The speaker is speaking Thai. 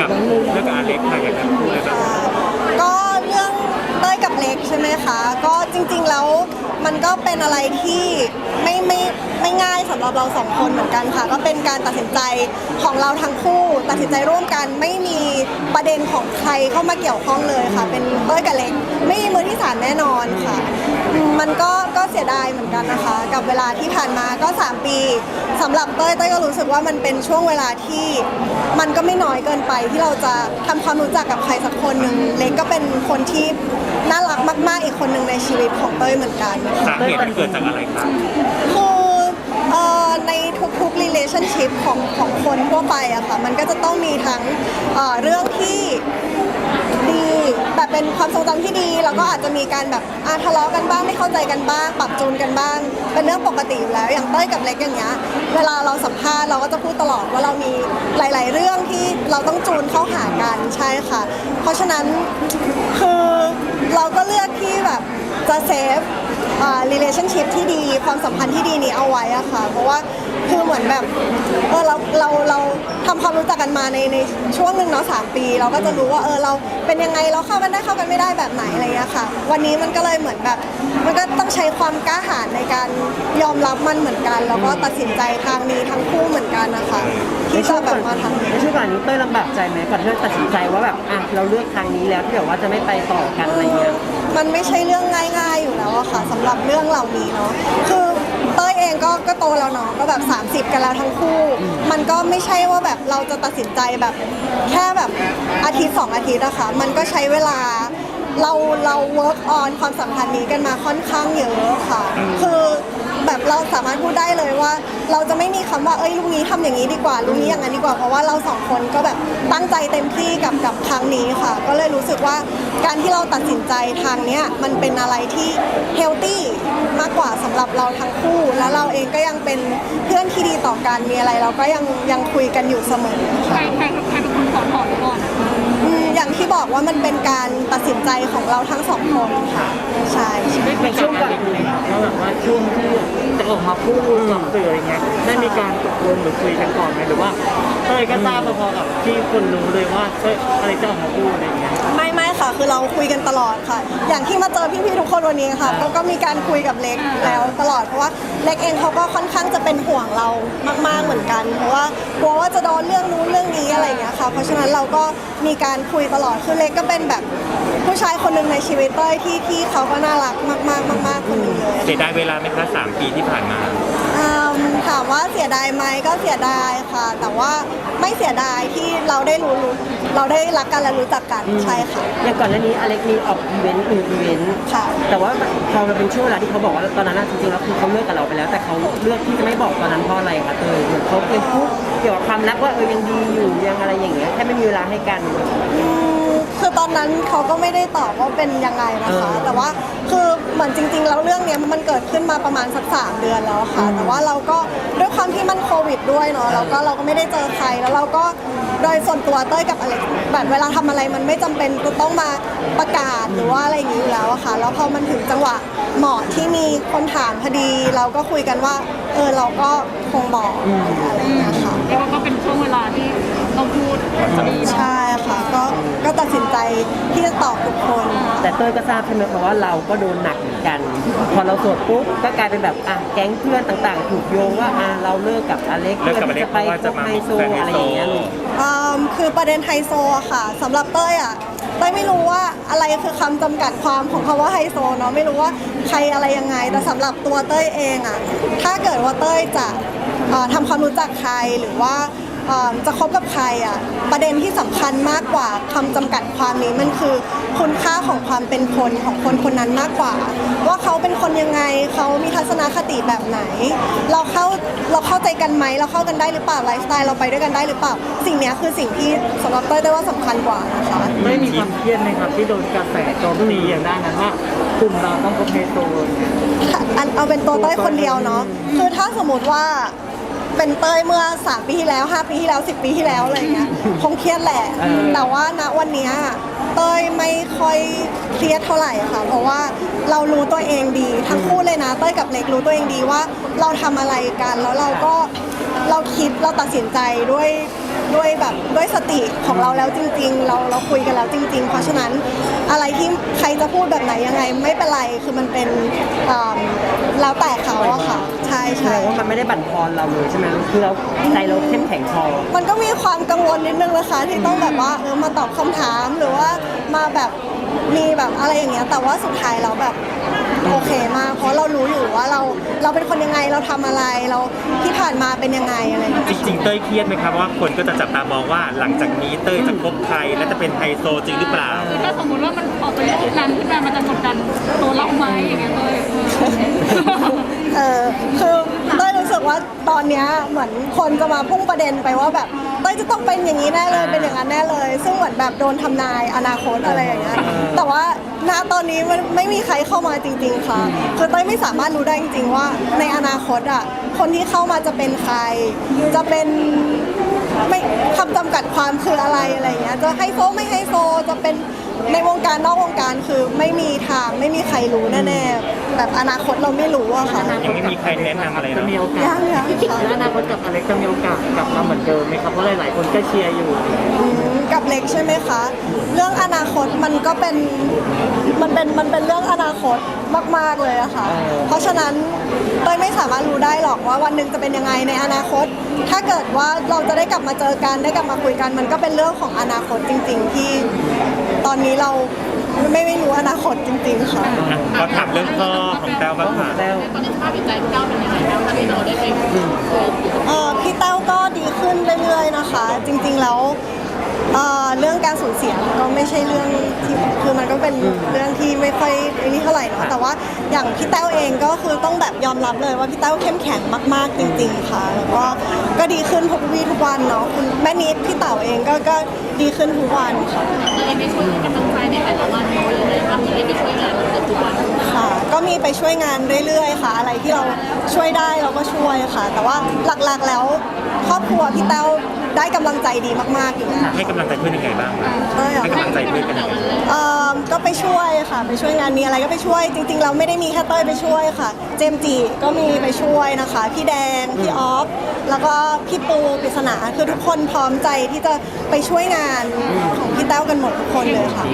กับเรื่องกับอาเล็กค่ะอยากจะพูดเลยครับก็เรื่อง เล็กใช่ไหมคะ ก็จริงๆแล้วมันก็เป็นอะไรที่ไม่ไม่ไม่ง่ายสำหรับเราสองคนเหมือนกันค่ะ ก็เป็นการตัดสินใจของเราทั้งคู่ ตัดสินใจร่วมกันไม่มีประเด็นของใครเข้ามาเกี่ยวข้องเลยค่ะ เป็นเต้ยกับเล็ก ไม่มีมือที่สามแน่นอนค่ะ มันก็ก็เสียดายเหมือนกันนะคะ กับเวลาที่ผ่านมาก็ 3 ปีสำหรับเต้ยเต้ยก็รู้สึกว่ามันเป็นช่วงเวลาที่มันก็ไม่น้อยเกินไปที่เราจะทำความรู้จักกับใครสักคนหนึ่งเล็กก็เป็นคนที่น่ารักมากๆ อีกคนหนึ่งในชีวิตของเต้ยเหมือนกันสาเหตุมันเกิดจากอะไรครับคือเอ่อในทุกๆ relationship ของของคนทั่วไปอะค่ะ มันก็จะต้องมีทั้งเอ่อเรื่องที่ดี แบบเป็นความทรงจำที่ดี แล้วก็อาจจะมีการแบบอาทะเลาะกันบ้างไม่เข้าใจกันบ้าง ปรับจูนกันบ้าง เป็นเรื่องปกติอยู่แล้ว อย่างเต้ยกับเล็กอย่างเงี้ยเวลาเราสัมภาษณ์เราก็จะพูดตลอดว่าเรามีหลาย ๆ เรื่องที่เราต้องจูนเข้าหากันใช่ค่ะ เพราะฉะนั้นคือเราก็เลือกที่แบบจะเซฟอ่า relationship ที่ดีความสัมพันธ์ที่ดีนี้เอาไว้อะค่ะ เพราะว่า คือเหมือนแบบเออเราเราเราทำความรู้จักกันมาในในช่วงหนึ่งเนาะสามปี เราก็จะรู้ว่าเออเราเป็นยังไงเราเข้ากันได้เข้ากันไม่ได้แบบไหนอะไรเงี้ยค่ะ วันนี้มันก็เลยเหมือนแบบ มันก็ต้องใช้ความกล้าหาญในการยอมรับมันเหมือนกัน แล้วก็ตัดสินใจทางนี้ทั้งคู่เหมือนกันนะคะที่จะแบบมาทางนี้ในช่วงก่อนนี้เต้ยลำบากใจไหมก่อนที่จะตัดสินใจว่าแบบอะเราเลือกทางนี้แล้วที่แบบว่าจะไม่ไปต่อกันอะไรเงี้ยมันไม่ใช่เรื่องง่าย ๆอยู่แล้วอะค่ะสำหรับเรื่องเหล่านี้เนาะคือเต้ยเองก็ก็โต แล้วเนาะก็แบบ 30 กันแล้วทั้งคู่ มันก็ไม่ใช่ว่าแบบเราจะตัดสินใจแบบแค่แบบอาทิตย์สองอาทิตย์อะค่ะมันก็ใช้เวลาเราเรา work on ความสัมพันธ์นี้กันมาค่อนข้างเยอะค่ะ คือแบบเราสามารถพูดได้เลยว่า เราจะไม่มีคำว่าเอ้ยลุงนี้ทำอย่างนี้ดีกว่าลุงนี้อย่างนั้นดีกว่าเพราะว่าเราสองคนก็แบบตั้งใจเต็มที่กับกับครั้งนี้ค่ะ ก็เลยรู้สึกว่าการที่เราตัดสินใจทางเนี้ยมันเป็นอะไรที่เฮลตี้มากกว่าสำ หรับเราทั้งคู่ แล้วเราเองก็ยังเป็นเพื่อนที่ดีต่อกันมีอะไร เราก็ยังยังคุยกันอยู่เสมอใครใครใครเป็นคนขอถอนก่อนอะอืมอย่างที่บอกว่ามันเป็นการตัดสินใจของเราทั้งสองคนค่ะ ใช่ใช่ในช่วงก่อนนี้เราแบบว่าช่วงที่จะออกมาพูดกับสื่ออะไรเงี้ยได้มีการตกลงหรือคุยกันก่อนไหมหรือว่าเต้ยก็ทราบพอๆกับที่คนรู้เลยว่าเต้ยอะไรจะออกมาพูดอะไรเงี้ย ไม่ไม่ ค่ะ คือเราคุยกันตลอดค่ะ อย่างที่มาเจอพี่ๆทุกคนวันนี้ค่ะก็ก็มีการคุยกับเล็กแล้วตลอดเพราะว่าเล็กเองเขาก็ค่อนข้างจะเป็นห่วงเรามากๆเหมือนกัน เพราะว่ากลัวว่าจะโดนเรื่องนู้นเรื่องนี้อะไรอย่างเงี้ยค่ะเพราะฉะนั้นเราก็มีการคุยตลอดคือเล็กก็เป็นแบบผู้ชายคนหนึ่งในชีวิตเต้ยที่ที่เขาก็น่ารักมากๆมากๆคนหนึ่งเลย เสียดายเวลาไหมคะสามปีที่ผ่านมา อืมถามว่าเสียดายไหมก็เสียดายค่ะ แต่ว่าไม่เสียดายที่เราได้รู้รู้เราได้รักกันและรู้จักกันใช่ค่ะ อย่างก่อนหน้านี้อเล็กมีออกอีเวนต์อื่นอีเวนต์ค่ะ แต่ว่าพอมันเป็นช่วงเวลาที่เขาบอกว่าตอนนั้นนะจริงๆแล้วคือเขาเลิกกับเราไปแล้ว แต่เขาเลือกที่จะไม่บอกตอนนั้นเพราะอะไรคะเตยเหมือนเขาเป็นพูดเกี่ยวกับความรักว่าเออยังดีอยู่ยังอะไรอย่างเงี้ยแค่ไม่มีเวลาให้กัน อืม คือตอนนั้นเขาก็ไม่ได้ตอบว่าเป็นยังไงนะคะเออแต่ว่าคือเหมือนจริง ๆ แล้วเรื่องเนี้ยมันเกิดขึ้นมาประมาณสักสามเดือนแล้วค่ะ แต่ว่าเราก็ด้วยความที่มันโควิดด้วยเนาะเราก็เราก็ไม่ได้เจอใครแล้วเราก็โดยส่วนตัวเต้ยกับอเล็กแบบเวลาทำอะไรมันไม่จำเป็นจะต้องมาประกาศหรือว่าอะไรอย่างนี้อยู่แล้วอะค่ะ แล้วพอมันถึงจังหวะเหมาะที่มีคนถามพอดี เราก็คุยกันว่า เออเราก็คงบอกอะไรอย่างเงี้ยค่ะเรียกว่าก็เป็นช่วงเวลาที่ต้องพูดดีเนาะใช่ค่ะก็ก็ตัดสินใจ ที่จะตอบทุกคน แต่เต้ยก็ทราบใช่ไหมคะว่าเราก็โดนหนักเหมือนกัน พอเราโสดปุ๊บก็กลายเป็นแบบอะแก๊งเพื่อนต่างๆ ถูกโยงว่าอะเราเลิกกับอเล็กเลิกกับอเล็กจะไปเพราะว่าจะมาไฮโซเป็นไฮโซ อะไรอย่างเงี้ยลูก อืมคือประเด็นไฮโซอะค่ะสำหรับเต้ยอะเต้ยไม่รู้ว่าอะไรคือคำจำกัดความของคำว่าไฮโซเนาะไม่รู้ว่าใครอะไรยังไง แต่สำหรับตัวเต้ยเองอะถ้าเกิดว่าเต้ยจะเอ่อทำความรู้จักใครหรือว่าเอ่อจะคบกับใครอะประเด็นที่สำ คัญมากกว่าคำจำกัดความนี้มันคือคุณค่าของความเป็นคนของคนคนนั้นมากกว่า ว่าเขาเป็นคนยังไงเขามีทัศนคติแบบไหน เราเข้าเราเข้าใจกันไหมเราเข้ากันได้หรือเปล่าไลฟ์สไตล์เราไปด้วยกันได้หรือเปล่า สิ่งเนี้ยคือสิ่งที่สำหรับเต้ยได้ว่าสำคัญกว่านะคะไม่มีความเครียดไหมครับที่โดนกระแสโจมตีอย่างด้านนั้นว่ากลุ่มเราต้องคบไฮโซเนี่ยอันเอาเป็นตัวเต้ยคนเดียวเนาะคือถ้าสมมติว่า เป็นเต้ยเมื่อ 3 ปีที่แล้ว 5 ปีที่แล้ว 10 ปีที่แล้วอะไรเงี้ยคงเครียดแหละ เออ แต่ว่าณวันเนี้ยเต้ยไม่ค่อยเครียดเท่าไหร่ค่ะ เพราะว่าเรารู้ตัวเองดีทั้งคู่เลยนะเต้ยกับเล็กรู้ตัวเองดีว่า เราทำอะไรกันแล้วเราก็เราคิดเราตัดสินใจด้วย ด้วยแบบด้วยสติของเราแล้วจริง ๆ เราเราคุยกันแล้วจริง ๆ เพราะฉะนั้นอะไรที่ใครจะพูดแบบไหนยังไงไม่เป็นไรคือมันเป็นเอิ่มแล้วแต่เขาอะค่ะ ใช่แสดใช่ งว่ามันไม่ได้บั่นทอนเราเลยใช่ไหมคือเราใจเราเข้มแข็งพอ มันก็มีความกังวลนิดนึงนะคะ ที่ต้องแบบว่าเออมาตอบคำถามหรือว่ามาแบบมีแบบอะไรอย่างเงี้ยแต่ว่าสุดท้ายเราแบบ โอเคมากเพราะเรารู้อยู่ว่าเราเราเป็นคนยังไงเราทำอะไรเราที่ผ่านมาเป็นยังไงอะไรอย่างเงี้ย จริงๆเต้ยเครียดไหมครับว่าคนก็จะจับตามองว่าหลังจากนี้เต้ยจะคบใครและจะเป็นไฮโซจริงหรือเปล่า คือถ้าสมมติว่ามันออกเป็นรูปนั้นขึ้นมา มันจะกดดันตัวเราไหมอย่างเงี้ยเลยเออคือเต้ยรู้สึกว่าตอนเนี้ยเหมือนคนจะมาพุ่งประเด็นไปว่าแบบ เต้ยจะต้องเป็นอย่างนี้แน่เลยเป็นอย่างนั้นแน่เลย ซึ่งเหมือนแบบโดนทำนายอนาคตอะไรอย่างเงี้ยแต่ว่าณตอนนี้มันไม่มีใครเข้ามาจริง ๆ ค่ะคือเต้ยไม่สามารถรู้ได้จริง ๆ ว่า ในอนาคตอะคนที่เข้ามาจะเป็นใคร จะเป็นไม่คำจำกัดความคืออะไรอะไรอย่างเงี้ยจะไฮโซไม่ไฮโซจะเป็น ในวงการนอกวงการคือไม่มีทางไม่มีใครรู้แน่ๆแบบอนาคตเราไม่รู้อะค่ะยังไม่มีใครแนะนำอะไรจะเนาะมีโอกาสยังยังค่ะแล้วอนาคตกับอเล็กจะมีโอกาสกลับมาเหมือนเดิมไหมครับเพราะหลายๆคนก็เชียร์อยู่อืมกับเล็กใช่ไหมคะ เรื่องอนาคตมันก็เป็นมันเป็นมันเป็นเรื่องอนาคตมากๆเลยอะค่ะ เพราะฉะนั้นเต้ยไม่สามารถรู้ได้หรอกว่าวันหนึ่งจะเป็นยังไงในอนาคต ถ้าเกิดว่าเราจะได้กลับมาเจอกันได้กลับมาคุยกัน มันก็เป็นเรื่องของอนาคตจริง ๆ ที่ตอนนี้เราไม่ไม่รู้อนาคตจริง ๆ ค่ะอะขอถามเรื่องพ่อของแต้วบ้างค่ะแล้วตอนนี้สภาพจิตใจพี่เก้าเป็นยังไงบ้างคะที่เราได้ไปเอ่อพี่แต้วก็ดีขึ้นเรื่อยๆนะคะ จริงๆแล้วเอ่อเรื่องการสูญเสียมันก็ไม่ใช่เรื่องที่คือมันก็เป็นเรื่องที่ไม่ค่อยไอ้นี่เท่าไหร่เนาะแต่ ว่าอย่างพี่แต้วเองก็คือต้องแบบยอมรับเลยว่าพี่แต้วเข้มแข็งมาก ๆ จริง ๆ ค่ะ แล้วก็ก็ดีขึ้นทุกวี่ทุกวันเนาะคุณแม่นิดพี่เต๋าเองก็ก็ดีขึ้นทุกวันค่ะเลยไปช่วยกำลังใจในแต่ละวันเลยเลยว่ามีไปช่วยงานเกือบทุกวันค่ะ ก็มีไปช่วยงานเรื่อย ๆ ค่ะ อะไรที่เราช่วยได้เราก็ช่วยค่ะ แต่ว่าหลักๆแล้วครอบครัวพี่แต้วได้กำลังใจดีมากๆอยู่แล้วให้กำลังใจเพื่อนยังไงบ้างคะเต้ยเหรอให้กำลังใจเพื่อนกันยังไงเอ่อก็ไปช่วย ค่ะไปช่วยงานมีอะไรก็ไปช่วย จริง ๆ เราไม่ได้มีแค่เต้ยไปช่วยค่ะ เจมส์จีก็มีไปช่วยนะคะ พี่แดงพี่ออฟแล้วก็พี่ปูปริศนาคือทุกคนพร้อมใจที่จะไปช่วยงานของพี่แต้วกันหมดทุกคนเลยค่ะ